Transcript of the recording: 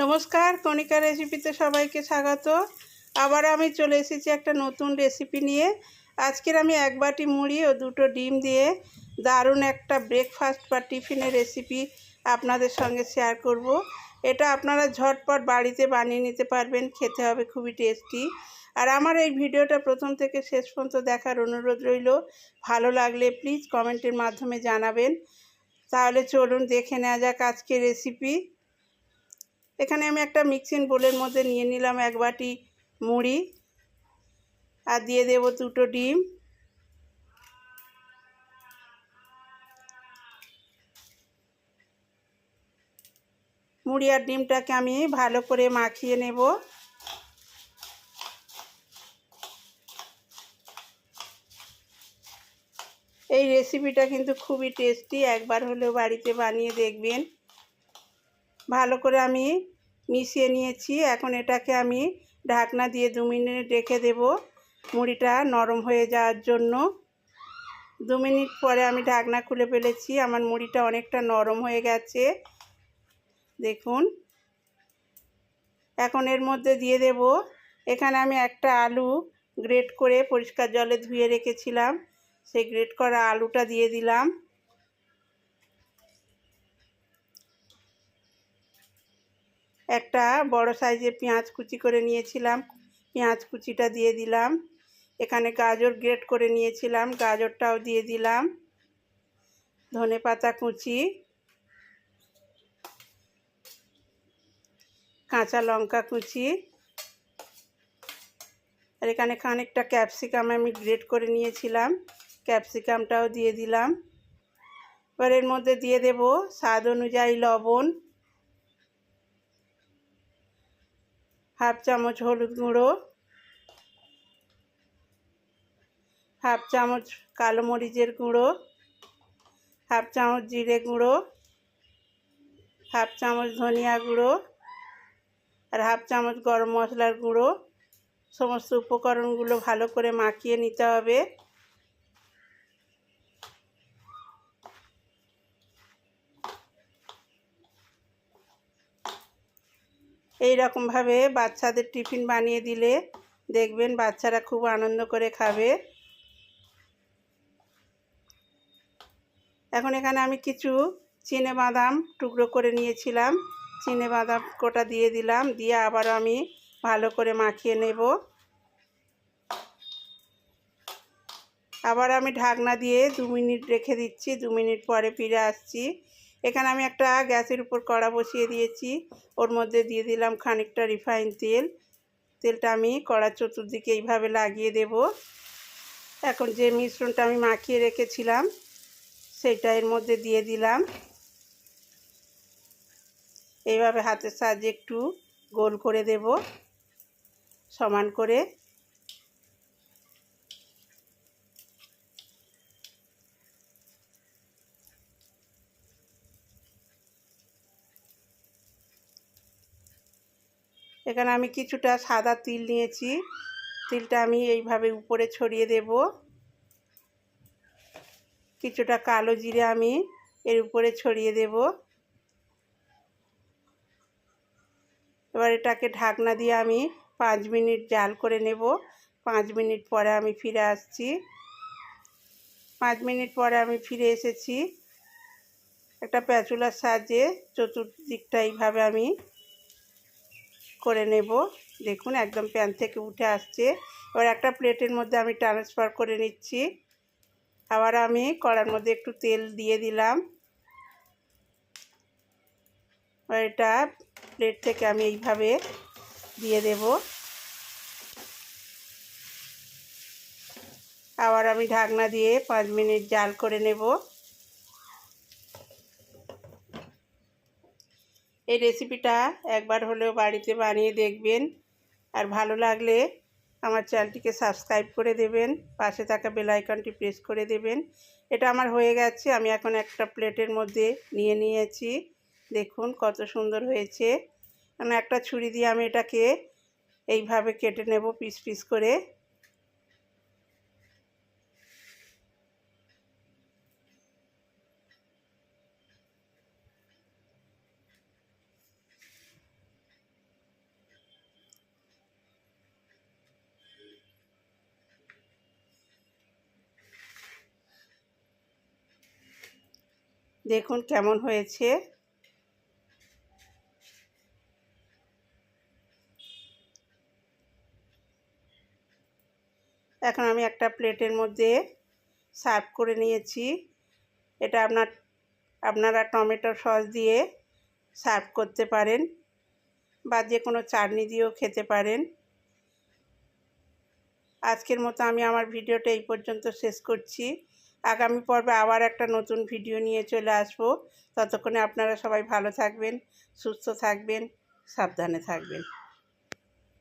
নমস্কার কণিকা রেসিপিতে সবাইকে স্বাগত। আবার আমি চলে এসেছি একটা নতুন রেসিপি নিয়ে। আজকের আমি এক বাটি মুড়ি ও দুটো ডিম দিয়ে দারুণ একটা ব্রেকফাস্ট বা টিফিনের রেসিপি আপনাদের সঙ্গে শেয়ার করব। এটা আপনারা ঝটপট বাড়িতে বানিয়ে নিতে পারবেন, খেতে হবে খুবই টেস্টি আর আমার এই ভিডিওটা প্রথম থেকে শেষ পর্যন্ত দেখার অনুরোধ রইল। ভালো লাগলে প্লিজ কমেন্টের মাধ্যমে জানাবেন। তাহলে চলুন দেখে নেওয়া যাক আজকের রেসিপি এখানে আমি একটা মিক্সিং বোলের মধ্যে নিয়ে নিলাম এক বাটি মুড়ি আর দিয়ে দেব দুটো ডিম। মুড়ি আর ডিমটাকে আমি ভালো করে মাখিয়ে নেব। এই রেসিপিটা কিন্তু খুবই টেস্টি একবার হলেও বাড়িতে বানিয়ে দেখবেন। ভালো করে আমি মিশিয়ে নিয়েছি। এখন এটাকে আমি ঢাকনা দিয়ে দু মিনিট রেখে দেব। মুড়িটা নরম হয়ে যাওয়ার জন্য। দু মিনিট পরে আমি ঢাকনা খুলে ফেলেছি। আমার মুড়িটা অনেকটা নরম হয়ে গেছে। দেখুন। এখন এর মধ্যে দিয়ে দেব। এখানে আমি একটা আলু গ্রেট করে পরিষ্কার জলে ধুয়ে রেখেছিলাম। সেই গ্রেট করা আলুটা দিয়ে দিলাম। একটা বড় সাইজের পেঁয়াজ কুচি করে নিয়েছিলাম। পেঁয়াজ কুচিটা দিয়ে দিলাম। এখানে গাজর গ্রেট করে নিয়েছিলাম। গাজরটাও দিয়ে দিলাম। ধনে পাতা কুচি। কাঁচা লঙ্কা কুচি। আর এখানে খানিকটা ক্যাপসিকাম আমি গ্রেট করে নিয়েছিলাম। ক্যাপসিকামটাও দিয়ে দিলাম। এবার এর মধ্যে দিয়ে দেব স্বাদ অনুযায়ী লবণ। হাফ চামচ হলুদ গুঁড়ো, হাফ চামচ কালো মরিচের গুঁড়ো, হাফ চামচ জিরে গুঁড়ো, হাফ চামচ ধনিয়া গুঁড়ো আর হাফ চামচ গরম মশলার গুঁড়ো। সমস্ত উপকরণগুলো ভালো করে মাখিয়ে নিতে হবে। এই রকমভাবে বাচ্চাদের টিফিন বানিয়ে দিলে দেখবেন বাচ্চারা খুব আনন্দ করে খাবে। এখন এখানে আমি কিছু চিনে বাদাম টুকরো করে নিয়েছিলাম। চিনে বাদাম কোটা দিয়ে দিলাম, দিয়ে আবার আমি ভালো করে মাখিয়ে নেব। আবার আমি ঢাকনা দিয়ে দু মিনিট রেখে দিচ্ছি, দু মিনিট পরে ফিরে আসছি। এখানে আমি একটা গ্যাসের উপর কড়া বসিয়ে দিয়েছি। ওর মধ্যে দিয়ে দিলাম খানিকটা রিফাইন তেল। তেলটা আমি কড়ার চতুর্দিকে এইভাবে লাগিয়ে দেব। এখন যে মিশ্রণটা আমি মাখিয়ে রেখেছিলাম সেটা এর মধ্যে দিয়ে দিলাম। এইভাবে হাতের সাহায্যে একটু গোল করে দেব। সমান করে এখানে আমি কিছুটা সাদা তিল নিয়েছি। তিলটা আমি এইভাবে উপরে ছড়িয়ে দেব। কিছুটা কালো জিরে আমি এর উপরে ছড়িয়ে দেব। এবার এটাকে ঢাকনা দিয়ে আমি পাঁচ মিনিট জাল করে নেব। পাঁচ মিনিট পরে আমি ফিরে আসছি। পাঁচ মিনিট পরে আমি ফিরে এসেছি। একটা প্যাচুলার সাহায্যে চতুর্দিকটা এইভাবে আমি করে নেব। দেখুন, একদম প্যান থেকে উঠে আসছে। এবার একটা প্লেটের মধ্যে আমি ট্রান্সফার করে নিচ্ছি। আবার আমি কড়ার মধ্যে একটু তেল দিয়ে দিলাম। এটা প্লেট থেকে আমি এইভাবে দিয়ে দেব। আবার আমি ঢাকনা দিয়ে পাঁচ মিনিট জাল করে নেব। এই রেসিপিটা একবার হলেও বাড়িতে বানিয়ে দেখবেন। আর ভালো লাগলে আমার চ্যানেলটিকে সাবস্ক্রাইব করে দেবেন, পাশে থাকা বেল আইকনটি প্রেস করে দেবেন। এটা আমার হয়ে গেছে, আমি এখন একটা প্লেটের মধ্যে নিয়ে নিয়েছি। দেখুন কত সুন্দর হয়েছে। মানে একটা ছুরি দিয়ে আমি এটাকে এইভাবে কেটে নেব পিস পিস করে। দেখুন কেমন হয়েছে। এখন আমি একটা প্লেটের মধ্যে সার্ভ করে নিয়েছি। এটা আপনার, আপনারা টমেটো সস দিয়ে সার্ভ করতে পারেন বা যে কোনো চাটনি দিয়েও খেতে পারেন। আজকের মতো আমি আমার ভিডিওটা এই পর্যন্ত শেষ করছি। আগামী পর্বে আবার একটা নতুন ভিডিও নিয়ে চলে আসব। ততক্ষণে আপনারা সবাই ভালো থাকবেন, সুস্থ থাকবেন, সাবধানে থাকবেন।